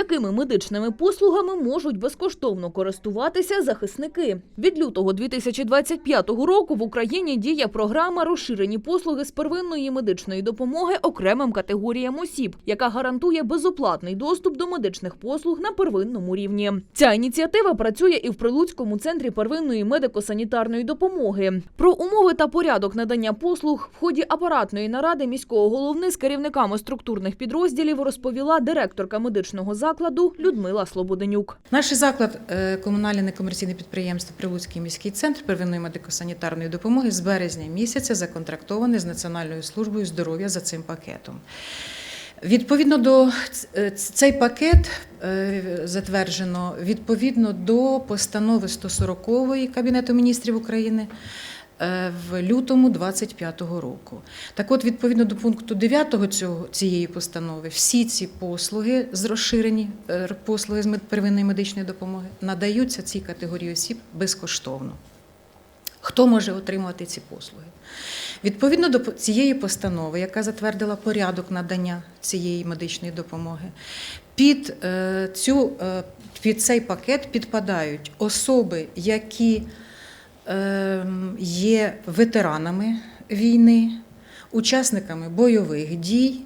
Якими медичними послугами можуть безкоштовно користуватися захисники? Від лютого 2025 року в Україні діє програма розширені послуги з первинної медичної допомоги окремим категоріям осіб, яка гарантує безоплатний доступ до медичних послуг на первинному рівні. Ця ініціатива працює і в Прилуцькому центрі первинної медико-санітарної допомоги. Про умови та порядок надання послуг в ході апаратної наради міського головни з керівниками структурних підрозділів розповіла директорка медичного закладу Людмила Слободенюк. Наш заклад е, комунальне некомерційне підприємство Прилуцький міський центр первинної медико-санітарної допомоги з березня місяця законтрактований з Національною службою здоров'я за цим пакетом. Відповідно до е, цей пакет е, затверджено відповідно до постанови 140 Кабінету міністрів України в лютому 25-го року. Так от, відповідно до пункту 9 цього, цієї постанови, всі ці послуги з розширені е, послуги з первинної медичної допомоги надаються цій категорії осіб безкоштовно. Хто може отримувати ці послуги? Відповідно до цієї постанови, яка затвердила порядок надання цієї медичної допомоги, під, е, цю, е, під цей пакет підпадають особи, які е, є ветеранами війни, учасниками бойових дій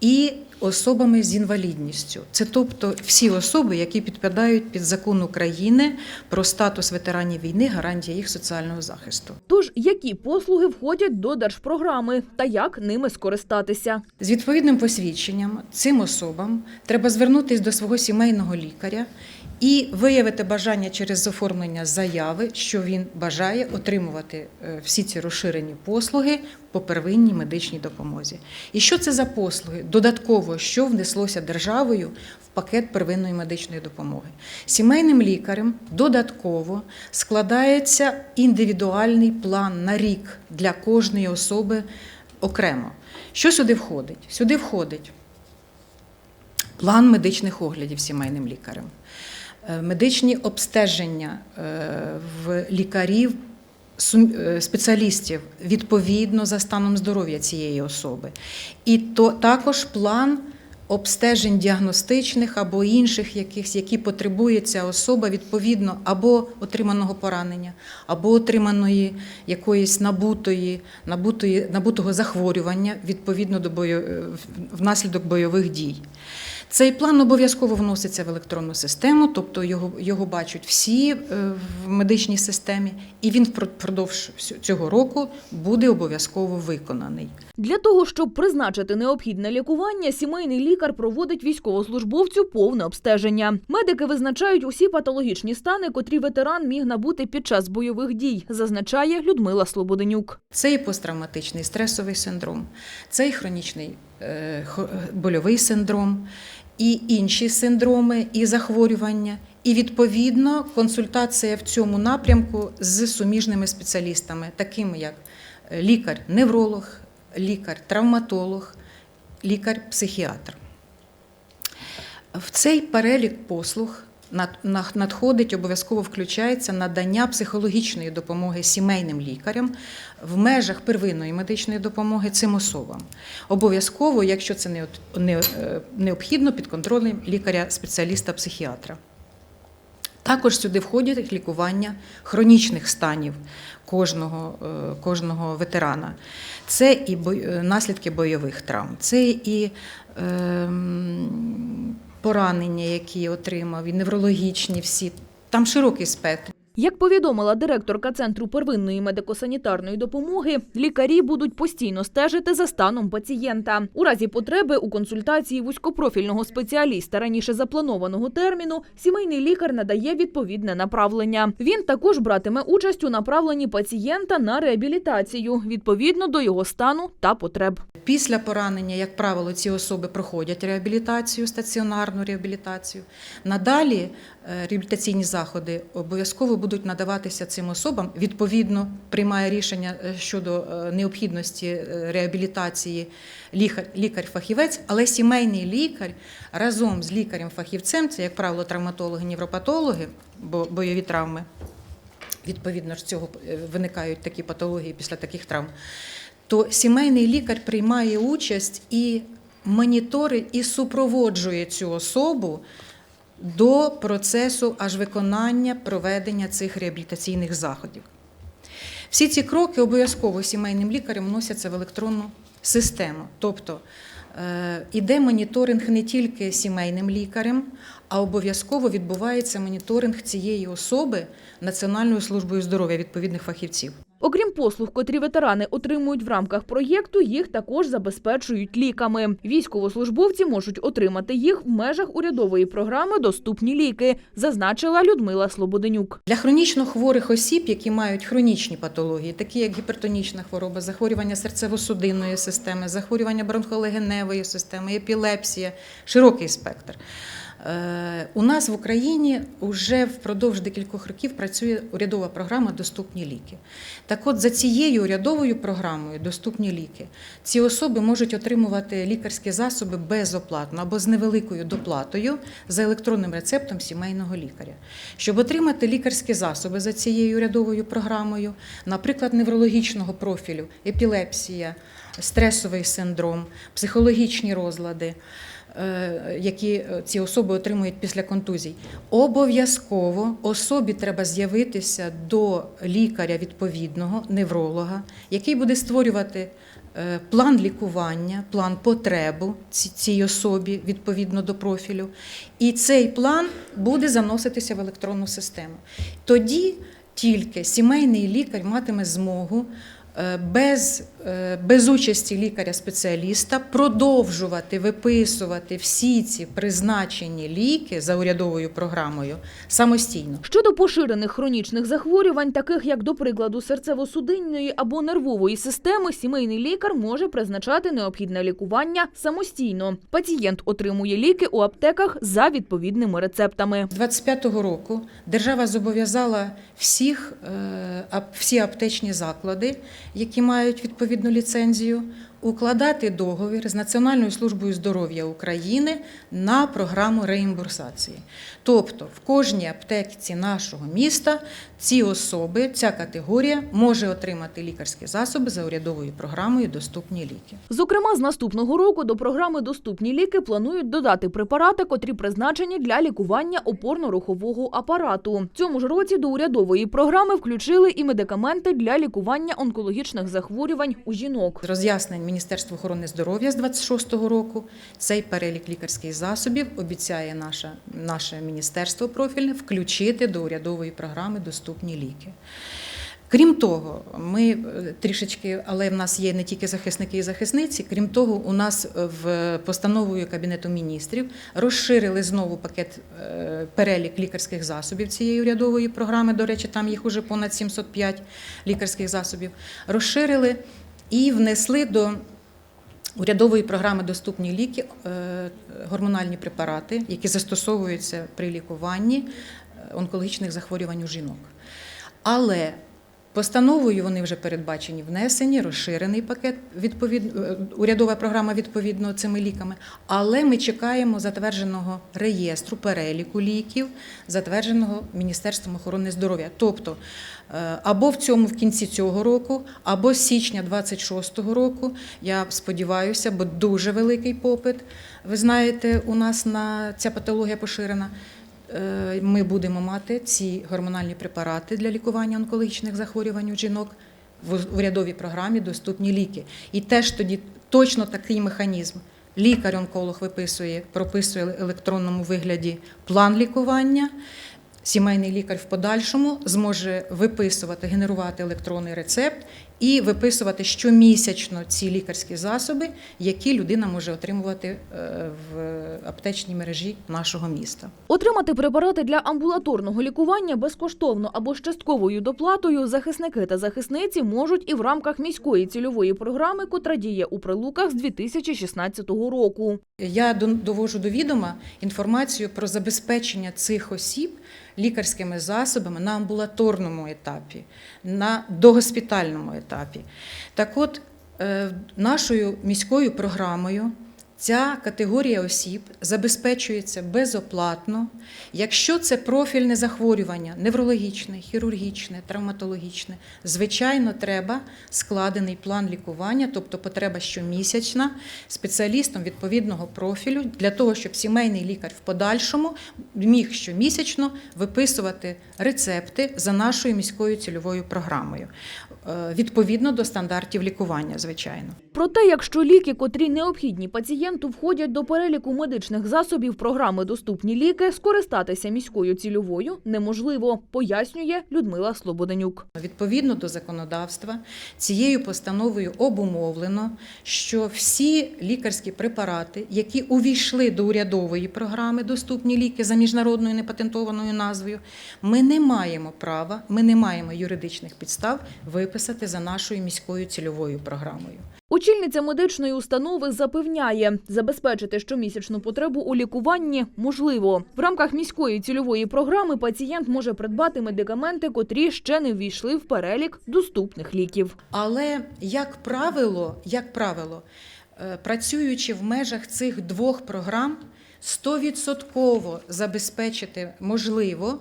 і особами з інвалідністю. Це тобто всі особи, які підпадають під закон України про статус ветеранів війни, гарантія їх соціального захисту. Тож, які послуги входять до держпрограми та як ними скористатися? З відповідним посвідченням цим особам треба звернутися до свого сімейного лікаря і виявити бажання через оформлення заяви, що він бажає отримувати е, всі ці розширені послуги по первинній медичній допомозі. І що це за послуги? Додатково, що внеслося державою в пакет первинної медичної допомоги. Сімейним лікарем додатково складається індивідуальний план на рік для кожної особи окремо. Що сюди входить? Сюди входить план медичних оглядів сімейним лікарем, медичні обстеження е, в лікарів. е, Спеціалістів відповідно за станом здоров'я цієї особи, і то також план обстежень діагностичних або інших, якихось, які потребує ця особа відповідно або отриманого поранення, або отриманої якоїсь набутої, набутої, набутого захворювання відповідно до бою, е, внаслідок бойових дій. Цей план обов'язково вноситься в електронну систему, тобто його, його бачать всі е, в медичній системі, і він впродовж цього року буде обов'язково виконаний. Для того, щоб призначити необхідне лікування, сімейний лікар проводить військовослужбовцю повне обстеження. Медики визначають усі патологічні стани, котрі ветеран міг набути під час бойових дій, зазначає Людмила Слободенюк. Це і посттравматичний стресовий синдром, це і хронічний больовий синдром, і інші синдроми і захворювання. І відповідно консультація в цьому напрямку з суміжними спеціалістами, такими як е, лікар-невролог, лікар-травматолог, лікар-психіатр. В цей перелік послуг надходить, обов'язково включається надання психологічної допомоги сімейним лікарям в межах первинної медичної допомоги цим особам. Обов'язково, якщо це е, необхідно, під контролем лікаря-спеціаліста-психіатра. Також сюди входять лікування хронічних станів кожного, е, кожного ветерана. Це і е, наслідки бойових травм, це і ем, поранення, які отримав, і неврологічні всі. Там широкий спектр. Як повідомила директорка центру первинної медико-санітарної допомоги, лікарі будуть постійно стежити за станом пацієнта. У разі потреби у консультації вузькопрофільного спеціаліста раніше запланованого терміну сімейний лікар надає відповідне направлення. Він також братиме участь у направленні пацієнта на реабілітацію відповідно до його стану та потреб. Після поранення, як правило, ці особи проходять реабілітацію, стаціонарну реабілітацію. Надалі е, реабілітаційні заходи обов'язково будуть надаватися цим особам. Відповідно, приймає рішення е, щодо е, необхідності е, реабілітації лікар- лікар-фахівець, але сімейний лікар разом з лікарем-фахівцем, це, як правило, травматологи, невропатологи, бо бойові травми. Відповідно ж цього виникають такі патології після таких травм. То сімейний лікар приймає участь і моніторить і супроводжує цю особу до процесу аж виконання проведення цих реабілітаційних заходів. Всі ці кроки обов'язково сімейним лікарем вносяться в електронну систему. Тобто е, іде моніторинг не тільки сімейним лікарем, а обов'язково відбувається моніторинг цієї особи Національною службою здоров'я відповідних фахівців. Окрім послуг, котрі ветерани отримують в рамках проєкту, їх також забезпечують ліками. Військовослужбовці можуть отримати їх в межах урядової програми Доступні ліки, зазначила Людмила Слободенюк. Для хронічно хворих осіб, які мають хронічні патології, такі як гіпертонічна хвороба, захворювання серцево-судинної системи, захворювання бронхолегеневої системи, епілепсія, широкий спектр. Е, У нас в Україні вже впродовж декількох років працює урядова програма Доступні ліки. Так от за цією урядовою програмою Доступні ліки ці особи можуть отримувати лікарські засоби безоплатно або з невеликою доплатою за електронним рецептом сімейного лікаря. Щоб отримати лікарські засоби за цією урядовою програмою, наприклад, неврологічного профілю, епілепсія, стресовий синдром, психологічні розлади. Е, Які е, ці особи отримують після контузій, обов'язково особі треба з'явитися до лікаря відповідного невролога, який буде створювати е, план лікування, план потребу цій особі відповідно до профілю. І цей план буде заноситися в електронну систему. Тоді тільки сімейний лікар матиме змогу без, е, без участі лікаря-спеціаліста продовжувати виписувати всі ці призначені ліки за урядовою програмою самостійно. Щодо поширених хронічних захворювань, таких як, до прикладу, серцево-судинної або нервової системи, сімейний лікар може призначати необхідне лікування самостійно. Пацієнт отримує ліки у аптеках за відповідними рецептами. З 25-го року держава зобов'язала всіх, е, всі аптечні заклади, які мають відповідну ліцензію, укладати договір з Національною службою здоров'я України на програму реімбурсації. Тобто в кожній аптеці нашого міста ці особи, ця категорія може отримати лікарські засоби за урядовою програмою Доступні ліки. Зокрема, з наступного року до програми Доступні ліки планують додати препарати, котрі призначені для лікування опорно-рухового апарату. Цьому ж році до урядової програми включили і медикаменти для лікування онкологічних захворювань у жінок. З роз'яснень Міністерства охорони здоров'я з 26-го року цей перелік лікарських засобів обіцяє наше, наше міністерство профільне включити до урядової програми доступні ліки. Крім того, ми е, трішечки, але в нас є не тільки захисники і захисниці. Крім того, у нас в постановою Кабінету міністрів розширили знову пакет е, перелік лікарських засобів цієї урядової програми. До речі, там їх уже понад 705 лікарських засобів. Розширили і внесли до урядової програми Доступні ліки е, гормональні препарати, які застосовуються при лікуванні е, онкологічних захворювань у жінок. Але постановою вони вже передбачені внесені, розширений пакет відповід... е, урядова програма відповідно цими ліками. Але ми чекаємо затвердженого реєстру переліку ліків, затвердженого Міністерством охорони здоров'я. Тобто е, або в цьому в кінці цього року, або з січня 26-го року. Я сподіваюся, бо дуже великий попит. Ви знаєте, у нас на ця патологія поширена. Е, Ми будемо мати ці гормональні препарати для лікування онкологічних захворювань у жінок в урядовій програмі доступні ліки. І теж тоді точно такий механізм. Лікар-онколог виписує, прописує в електронному вигляді план лікування. Сімейний лікар в подальшому зможе виписувати, генерувати електронний рецепт і виписувати щомісячно ці лікарські засоби, які людина може отримувати е, в аптечній мережі нашого міста. Отримати препарати для амбулаторного лікування безкоштовно або з частковою доплатою захисники та захисниці можуть і в рамках міської цільової програми, котра діє у Прилуках з 2016 року. Я до- довожу до відома інформацію про забезпечення цих осіб лікарськими засобами на амбулаторному етапі, на догоспітальному етапі. Так от, е, нашою міською програмою Ця категорія осіб забезпечується безоплатно, якщо це профільне захворювання неврологічне, хірургічне, травматологічне. Звичайно, треба складений план лікування, тобто потреба щомісячна спеціалістом відповідного профілю для того, щоб сімейний лікар в подальшому міг щомісячно виписувати рецепти за нашою міською цільовою програмою відповідно до стандартів лікування, звичайно. Проте, якщо ліки, котрі необхідні пацієнту, входять до переліку медичних засобів програми Доступні ліки, скористатися міською цільовою неможливо, пояснює Людмила Слободенюк. Відповідно до законодавства, цією постановою обумовлено, що всі лікарські препарати, які увійшли до урядової програми Доступні ліки за міжнародною непатентованою назвою, ми не маємо права, ми не маємо юридичних підстав виписати за нашою міською цільовою програмою. Очільниця медичної установи запевняє, забезпечити щомісячну потребу у лікуванні можливо. В рамках міської цільової програми пацієнт може придбати медикаменти, котрі ще не ввійшли в перелік доступних ліків. Але як правило, як правило, е, працюючи в межах цих двох програм, 100% забезпечити можливо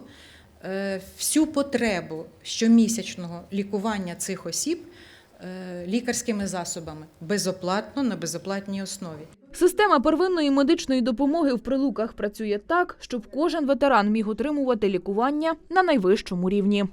всю потребу щомісячного лікування цих осіб е, лікарськими засобами безоплатно на безоплатній основі. Система первинної медичної допомоги в прилуках працює так, щоб кожен ветеран міг отримувати лікування на найвищому рівні.